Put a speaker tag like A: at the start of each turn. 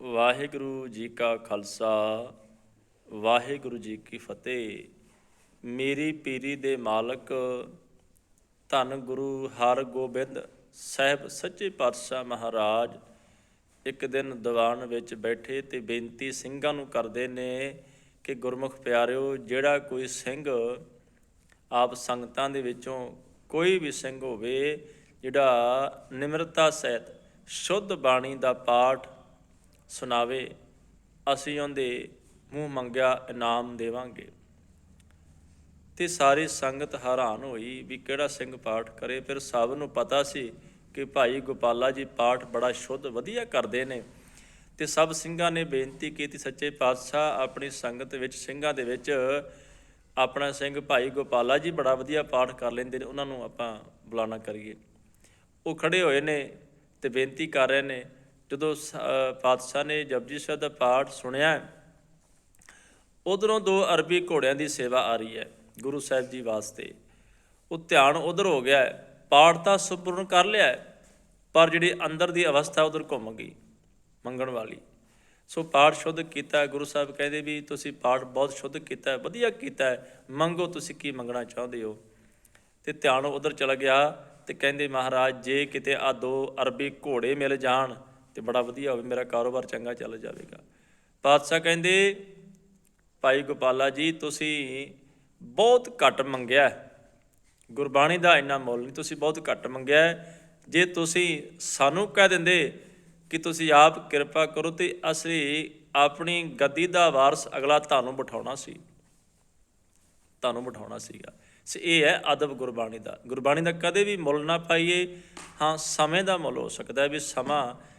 A: ਵਾਹਿਗੁਰੂ ਜੀ ਕਾ ਖਾਲਸਾ, ਵਾਹਿਗੁਰੂ ਜੀ ਕੀ ਫਤਿਹ। ਮੇਰੀ ਪੀਰੀ ਦੇ ਮਾਲਕ, ਧੰਨ ਗੁਰੂ ਹਰਗੋਬਿੰਦ ਸਾਹਿਬ ਸੱਚੇ ਪਾਤਸ਼ਾਹ ਮਹਾਰਾਜ, ਇੱਕ ਦਿਨ ਦੀਵਾਨ ਵਿੱਚ ਬੈਠੇ ਤੇ ਬੇਨਤੀ ਸਿੰਘਾਂ ਨੂੰ ਕਰਦੇ ਨੇ ਕਿ ਗੁਰਮੁਖ ਪਿਆਰਿਓ, ਜਿਹੜਾ ਕੋਈ ਸਿੰਘ ਆਪ ਸੰਗਤਾਂ ਦੇ ਵਿੱਚੋਂ ਕੋਈ ਵੀ ਸਿੰਘ ਹੋਵੇ, ਜਿਹੜਾ ਨਿਮਰਤਾ ਸਹਿਤ ਸ਼ੁੱਧ ਬਾਣੀ ਦਾ ਪਾਠ ਸੁਣਾਵੇ, ਅਸੀਂ ਉਹਦੇ ਮੂੰਹ ਮੰਗਿਆ ਇਨਾਮ ਦੇਵਾਂਗੇ। ਤੇ ਸਾਰੀ ਸੰਗਤ ਹੈਰਾਨ ਹੋਈ ਵੀ ਕਿਹੜਾ ਸਿੰਘ ਪਾਠ ਕਰੇ। ਫਿਰ ਸਭ ਨੂੰ ਪਤਾ ਸੀ ਕਿ ਭਾਈ ਗੋਪਾਲਾ ਜੀ ਪਾਠ ਬੜਾ ਸ਼ੁੱਧ ਵਧੀਆ ਕਰਦੇ ਨੇ। ਤੇ ਸਭ ਸਿੰਘਾਂ ਨੇ ਬੇਨਤੀ ਕੀਤੀ, ਸੱਚੇ ਪਾਤਸ਼ਾਹ, ਆਪਣੀ ਸੰਗਤ ਵਿੱਚ, ਸਿੰਘਾਂ ਦੇ ਵਿੱਚ ਆਪਣਾ ਸਿੰਘ ਭਾਈ ਗੋਪਾਲਾ ਜੀ ਬੜਾ ਵਧੀਆ ਪਾਠ ਕਰ ਲੈਂਦੇ ਨੇ, ਉਹਨਾਂ ਨੂੰ ਆਪਾਂ ਬੁਲਾਣਾ ਕਰੀਏ। ਉਹ ਖੜੇ ਹੋਏ ਨੇ ਤੇ ਬੇਨਤੀ ਕਰ ਰਹੇ ਨੇ ਜਦੋਂ ਸ- ਪਾਤਸ਼ਾਹ ਨੇ ਜਪਜੀ ਸਾਹਿਬ ਦਾ ਪਾਠ ਸੁਣਿਆ, ਉਧਰੋਂ ਦੋ ਅਰਬੀ ਘੋੜਿਆਂ ਦੀ ਸੇਵਾ ਆ ਰਹੀ ਹੈ ਗੁਰੂ ਸਾਹਿਬ ਜੀ ਵਾਸਤੇ। ਉਹ ਧਿਆਨ ਉਧਰ ਹੋ ਗਿਆ ਹੈ ਪਾਠ ਤਾਂ ਸੰਪੂਰਨ ਕਰ ਲਿਆ, ਪਰ ਜਿਹੜੀ ਅੰਦਰ ਦੀ ਅਵਸਥਾ ਉਧਰ ਘੁੰਮ ਗਈ, ਮੰਗਣ ਵਾਲੀ। ਸੋ ਪਾਠ ਸ਼ੁੱਧ ਕੀਤਾ, ਗੁਰੂ ਸਾਹਿਬ ਕਹਿੰਦੇ ਵੀ ਤੁਸੀਂ ਪਾਠ ਬਹੁਤ ਸ਼ੁੱਧ ਕੀਤਾ, ਵਧੀਆ ਕੀਤਾ, ਮੰਗੋ ਤੁਸੀਂ ਕੀ ਮੰਗਣਾ ਚਾਹੁੰਦੇ ਹੋ? ਤੇ ਧਿਆਨ ਉਧਰ ਚਲਾ ਗਿਆ ਤੇ ਕਹਿੰਦੇ ਮਹਾਰਾਜ, ਜੇ ਕਿਤੇ ਆ ਦੋ ਅਰਬੀ ਘੋੜੇ ਮਿਲ ਜਾਣ ਤੇ ਬੜਾ ਵਧੀਆ ਹੋਵੇ, ਮੇਰਾ ਕਾਰੋਬਾਰ ਚੰਗਾ ਚੱਲ ਜਾਵੇਗਾ। ਪਾਤਸ਼ਾਹ ਕਹਿੰਦੇ, ਭਾਈ ਗੋਪਾਲਾ ਜੀ, ਤੁਸੀਂ ਬਹੁਤ ਘੱਟ ਮੰਗਿਆ ਗੁਰਬਾਣੀ ਦਾ ਇੰਨਾ ਮੁੱਲ ਨਹੀਂ, ਤੁਸੀਂ ਬਹੁਤ ਘੱਟ ਮੰਗਿਆ ਜੇ ਤੁਸੀਂ ਸਾਨੂੰ ਕਹਿ ਦਿੰਦੇ ਕਿ ਤੁਸੀਂ ਆਪ ਕਿਰਪਾ ਕਰੋ, ਤੇ ਅਸੀਂ ਆਪਣੀ ਗੱਦੀ ਦਾ ਵਾਰਸ ਅਗਲਾ ਤੁਹਾਨੂੰ ਬਿਠਾਉਣਾ ਸੀ। ਤੁਹਾਨੂੰ ਬਿਠਾਉਣਾ ਸੀਗਾ। ਸੋ, ਇਹ ਹੈ ਅਦਬ ਗੁਰਬਾਣੀ ਦਾ। ਗੁਰਬਾਣੀ ਦਾ ਕਦੇ ਵੀ ਮੁੱਲ ਨਾ ਪਾਈਏ। ਹਾਂ, ਸਮੇਂ ਦਾ ਮੁੱਲ ਹੋ ਸਕਦਾ ਵੀ ਸਮਾਂ